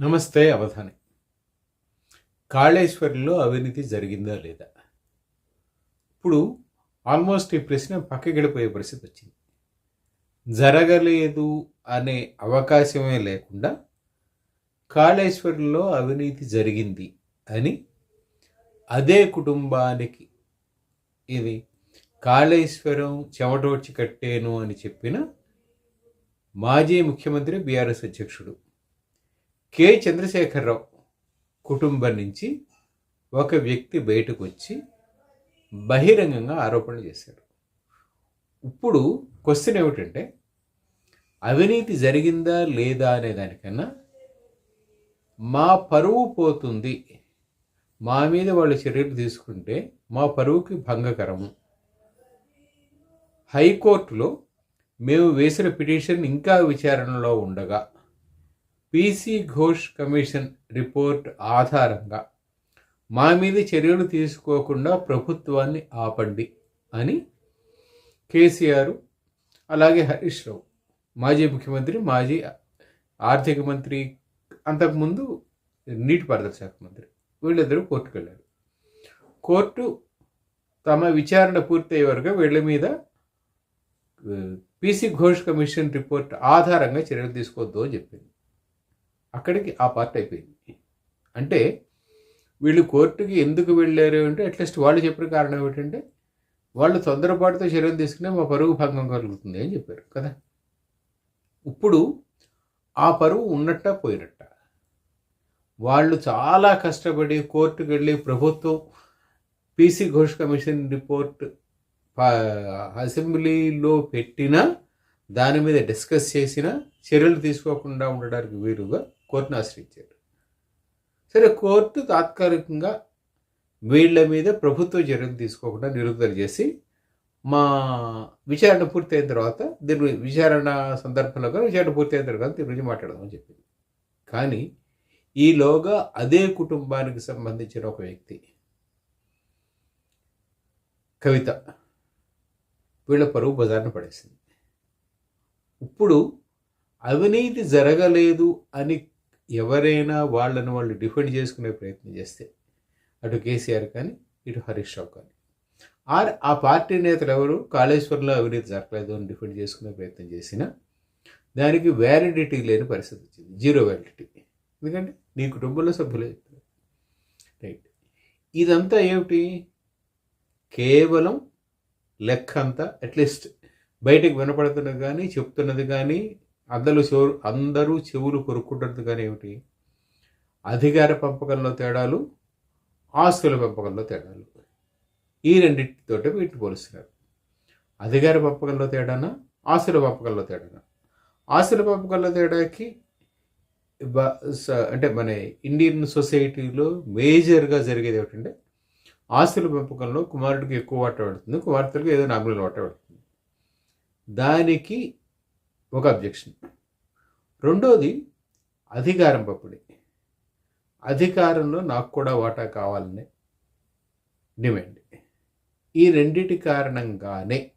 నమస్తే అవధాని. కాళేశ్వరిలో అవినీతి జరిగిందా లేదా? ఇప్పుడు ఆల్మోస్ట్ ఈ ప్రశ్న పక్కగిడిపోయే పరిస్థితి వచ్చింది. జరగలేదు అనే అవకాశమే లేకుండా కాళేశ్వరంలో అవినీతి జరిగింది అని అదే కుటుంబానికి ఇది కాళేశ్వరం చెమటోడ్చి కట్టేను అని చెప్పిన మాజీ ముఖ్యమంత్రి బీఆర్ఎస్ అధ్యక్షుడు కె. చంద్రశేఖరరావు కుటుంబం నుంచి ఒక వ్యక్తి బయటకు వచ్చి బహిరంగంగా ఆరోపణలు చేశారు ఇప్పుడు క్వశ్చన్ ఏమిటంటే అవినీతి జరిగిందా లేదా అనే దానికన్నా మా పరువు పోతుంది మా మీద వాళ్ళు చర్యలు తీసుకుంటే మా పరువుకి భంగకరము. హైకోర్టులో మేము వేసిన పిటిషన్ ఇంకా విచారణలో ఉండగా పీసీ ఘోష్ కమిషన్ రిపోర్ట్ ఆధారంగా మా మీద చర్యలు తీసుకోకుండా ప్రభుత్వాన్ని ఆపండి అని కేసీఆర్ అలాగే హరీష్ రావు మాజీ ముఖ్యమంత్రి మాజీ ఆర్థిక మంత్రి అంతకుముందు నీటిపారుదల శాఖ మంత్రి వీళ్ళిద్దరూ కోర్టుకు వెళ్ళారు. కోర్టు తమ విచారణ పూర్తయ్యే వరకు వీళ్ళ మీద పీసీ ఘోష్ కమిషన్ రిపోర్ట్ ఆధారంగా చర్యలు తీసుకోవద్దు అని చెప్పింది. అక్కడికి ఆ పార్ట్ అయిపోయింది. అంటే వీళ్ళు కోర్టుకి ఎందుకు వెళ్ళారు అంటే అట్లీస్ట్ వాళ్ళు చెప్పిన కారణం ఏమిటంటే వాళ్ళు తొందరపాటుతో చర్యలు తీసుకునే మా పరువు భంగం కలుగుతుంది అని చెప్పారు కదా. ఇప్పుడు ఆ పరువు ఉన్నట్ట పోయినట్ట. వాళ్ళు చాలా కష్టపడి కోర్టుకు వెళ్ళి ప్రభుత్వం పీసీ ఘోష్ కమిషన్ రిపోర్ట్ అసెంబ్లీలో పెట్టిన దాని మీద డిస్కస్ చేసిన చర్యలు తీసుకోకుండా ఉండడానికి వీలుగా కోర్టును ఆశ్రయించారు సరే కోర్టు తాత్కాలికంగా వీళ్ళ మీద ప్రభుత్వ చర్యలు తీసుకోకుండా నిలుపుదల చేసి మా విచారణ పూర్తయిన తర్వాత దీని విచారణ సందర్భంలో కానీ విచారణ పూర్తయిన తర్వాత దీని గురించి మాట్లాడదామని చెప్పింది. కానీ ఈలోగా అదే కుటుంబానికి సంబంధించిన ఒక వ్యక్తి కవిత వీళ్ళ పరువు బజార్ను పడేసింది. ఇప్పుడు అవినీతి జరగలేదు అని ఎవరైనా వాళ్ళని వాళ్ళు డిఫెండ్ చేసుకునే ప్రయత్నం చేస్తే అటు కేసీఆర్ కానీ ఇటు హరీష్ రావు కానీ. ఆర్ ఆ పార్టీ నేతలు ఎవరు? కాళేశ్వరంలో అవినీతి జరగలేదు అని డిఫెండ్ చేసుకునే ప్రయత్నం చేసినా దానికి వ్యాలిడిటీ లేని పరిస్థితి వచ్చింది. Zero validity. ఎందుకంటే నీ కుటుంబంలో సభ్యులే రైట్. ఇదంతా ఏమిటి? కేవలం లెక్క అంతా అట్లీస్ట్ బయటకు వినపడుతున్నది కానీ చెప్తున్నది కానీ అందరూ చెవు అందరూ చెవులు కొరుక్కుంటుంది కానీ ఏమిటి? అధికార పెంపకంలో తేడాలు ఆస్తుల పెంపకంలో తేడాలు. ఈ రెండింటితోటే వీటిని పోలుస్తున్నారు. అధికార పంపకంలో తేడానా? ఆస్తుల పంపకంలో తేడానా? ఆస్తుల పంపకంలో తేడాకి అంటే మన ఇండియన్ సొసైటీలో మేజర్గా జరిగేది ఏమిటంటే ఆస్తుల పెంపకంలో కుమారుడికి ఎక్కువ వాట పడుతుంది కుమార్తెలకు ఏదో నామినల్ వాట పడుతుంది. దానికి ఒక అబ్జెక్షన్ రెండోది అధికారం పప్పుడి. అధికారంలో నాకు కూడా వాటా కావాలనే డిమాండ్ ఈ రెండిటి కారణంగానే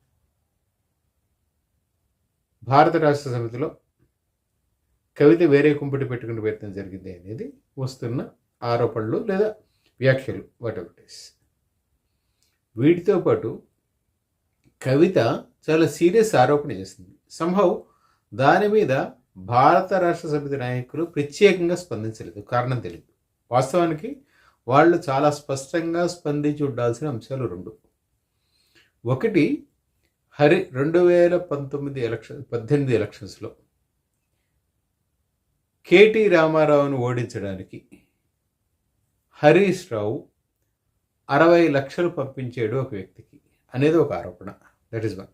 భారత రాష్ట్ర సమితిలో కవిత వేరే కుంపటి పెట్టుకునే ప్రయత్నం జరిగింది అనేది వస్తున్న ఆరోపణలు లేదా వ్యాఖ్యలు వాట్ ఎవర్ వీటితో పాటు కవిత చాలా సీరియస్ ఆరోపణ చేసింది. సంభవ్ దాని మీద భారత రాష్ట్ర సమితి నాయకులు ప్రత్యేకంగా స్పందించలేదు కారణం తెలియదు. వాస్తవానికి వాళ్ళు చాలా స్పష్టంగా స్పందించి ఉండాల్సిన అంశాలు రెండు. ఒకటి హరి రెండు వేల పంతొమ్మిది ఎలక్షన్ పద్దెనిమిది ఎలక్షన్స్లో కేటీ రామారావును ఓడించడానికి హరీష్ రావు అరవై లక్షలు పంపించాడు ఒక వ్యక్తికి అనేది ఒక ఆరోపణ. దట్ ఈస్ వన్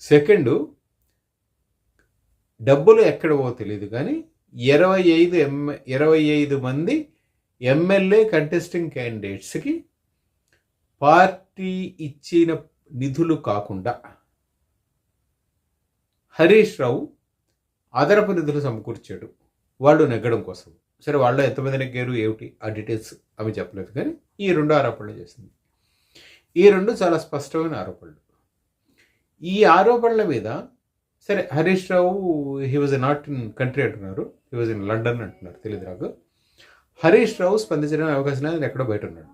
సెకండు డబ్బులు ఎక్కడవో తెలియదు కానీ ఇరవై ఐదు ఎమ్ ఇరవై ఐదు మంది ఎమ్మెల్యే కంటెస్టింగ్ క్యాండిడేట్స్కి పార్టీ ఇచ్చిన నిధులు కాకుండా హరీష్ రావు అదనపు నిధులు సమకూర్చాడు. వాళ్ళు నెగ్గడం కోసం. సరే వాళ్ళు ఎంతమంది నెగ్గారు? ఏమిటి? ఆ డీటెయిల్స్ అవి చెప్పలేదు కానీ ఈ రెండు ఆరోపణలు చేసింది. ఈ రెండు చాలా స్పష్టమైన ఆరోపణలు. ఈ ఆరోపణల మీద సరే Harish Rao he was not in country అంటున్నారు. హీ వాజ్ ఇన్ లండన్ అంటున్నారు తెలియదు నాకు. హరీష్ రావు స్పందించడానికి అవకాశం లేదు ఎక్కడో బయట ఉన్నాడు.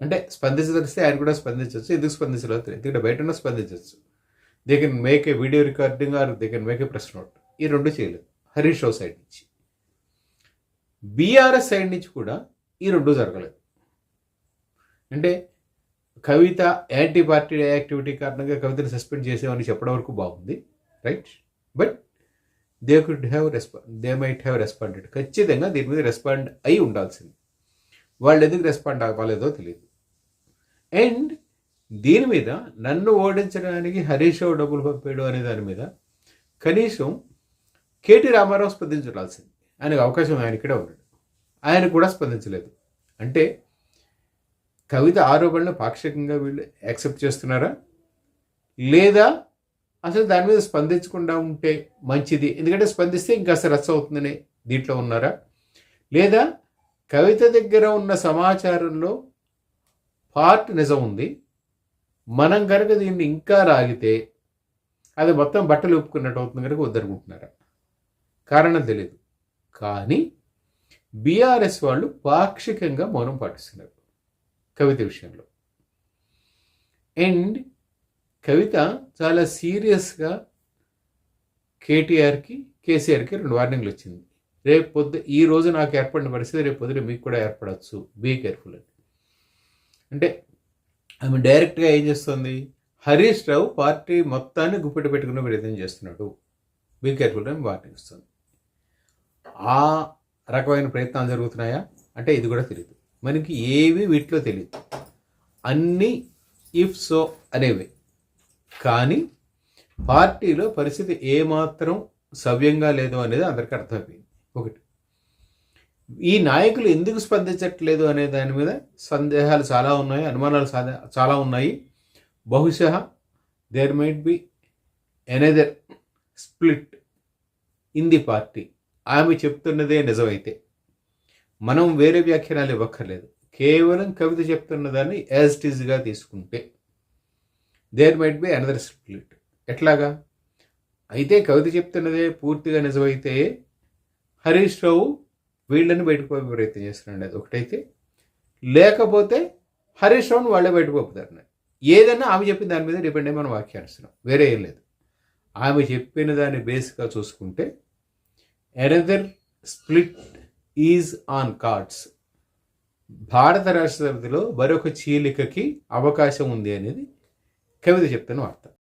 అంటే స్పందించదలిస్తే ఆయన కూడా స్పందించవచ్చు ఎందుకు స్పందించలేదు తెలియదు ఇక్కడ బయట ఉన్న స్పందించవచ్చు. They can make a video recording or they can make a press note ఈ రెండు చేయలేదు హరీష్ రావు సైడ్ నుంచి. బీఆర్ఎస్ సైడ్ నుంచి కూడా ఈ రెండు జరగలేదు. అంటే కవిత యాంటీ పార్టీ యాక్టివిటీ కారణంగా కవితను సస్పెండ్ చేసేవని చెప్పడం వరకు బాగుంది. Right but they could have respond they might have responded ఖచ్చితంగా దీని మీద రెస్పాండ్ అయి ఉండాల్సింది. వాళ్ళు ఎందుకు రెస్పాండ్ అవ్వలేదో తెలియదు అండ్ దీని మీద నన్ను ఓడించడానికి హరీష్ రావు డబ్బులు పంపాడు అనే దాని మీద కనీసం కేటీ రామారావు స్పందించాల్సింది ఆయనకు అవకాశం ఆయన ఇక్కడే ఉన్నాడు. ఆయన కూడా స్పందించలేదు. అంటే కవిత ఆరోపణలు పాక్షికంగా వీళ్ళు యాక్సెప్ట్ చేస్తున్నారా? లేదా అసలు దాని మీద స్పందించకుండా ఉంటే మంచిది. ఎందుకంటే స్పందిస్తే ఇంకా రచ్చ అవుతుందని దీంట్లో ఉన్నారా? లేదా కవిత దగ్గర ఉన్న సమాచారంలో పార్ట్ నిజం ఉంది. మనం కనుక దీన్ని ఇంకా రాగితే అది మొత్తం బట్టలు ఒప్పుకున్నట్టు అవుతుంది కనుక వద్దనుకుంటున్నారా? కారణం తెలియదు కానీ బీఆర్ఎస్ వాళ్ళు పాక్షికంగా మౌనం పాటిస్తున్నారు కవిత విషయంలో. అండ్ కవిత చాలా సీరియస్గా కేటీఆర్కి కేసీఆర్కి రెండు వార్నింగ్లు వచ్చింది రేపు పొద్దు ఈ రోజు నాకు ఏర్పడిన పరిస్థితి రేపు పొద్దున మీకు కూడా ఏర్పడవచ్చు బీ కేర్ఫుల్ అని. అంటే ఆమె డైరెక్ట్గా ఏం చేస్తుంది? హరీష్ రావు పార్టీ మొత్తాన్ని గుప్పెట పెట్టుకునే ప్రయత్నం చేస్తున్నాడు. బీ కేర్ఫుల్ అని వార్నింగ్ ఇస్తుంది. ఆ రకమైన ప్రయత్నాలు జరుగుతున్నాయా? అంటే ఇది కూడా తెలియదు మనకి ఏవి వీటిలో తెలియదు అన్నీ ఇఫ్ సో అనేవి. కానీ పార్టీలో పరిస్థితి ఏమాత్రం సవ్యంగా లేదు అనేది అందరికీ అర్థమైపోయింది. ఒకటి. ఈ నాయకులు ఎందుకు స్పందించట్లేదు అనే దాని మీద సందేహాలు చాలా ఉన్నాయి అనుమానాలు చాలా ఉన్నాయి. బహుశా there might be another split in the party ఆమె చెప్తున్నదే నిజమైతే మనం వేరే వ్యాఖ్యానాలు ఇవ్వక్కర్లేదు. కేవలం కవిత చెప్తున్న దాన్ని యాజ్ ఇట్ ఈజ్గా తీసుకుంటే. There might be another split ఎట్లాగా? అయితే కవిత చెప్తున్నదే పూర్తిగా నిజమైతే హరీష్ రావు వీళ్ళని బయటకు పంపే ప్రయత్నం చేస్తున్నాడు. అది ఒకటైతే లేకపోతే హరీష్ రావుని వాళ్ళే బయటకు పంపుతారు ఏదన్నా ఆమె చెప్పిన దాని మీద డిపెండ్ అయ్యి మనం వ్యాఖ్యానిస్తున్నాం వేరే ఏం లేదు. ఆమె చెప్పిన దాన్ని బేస్గా చూసుకుంటే another split is on cards Bharat రాష్ట్రపతిలో మరొక చీలికకి అవకాశం ఉంది అనేది కవిత చెప్తాను వార్త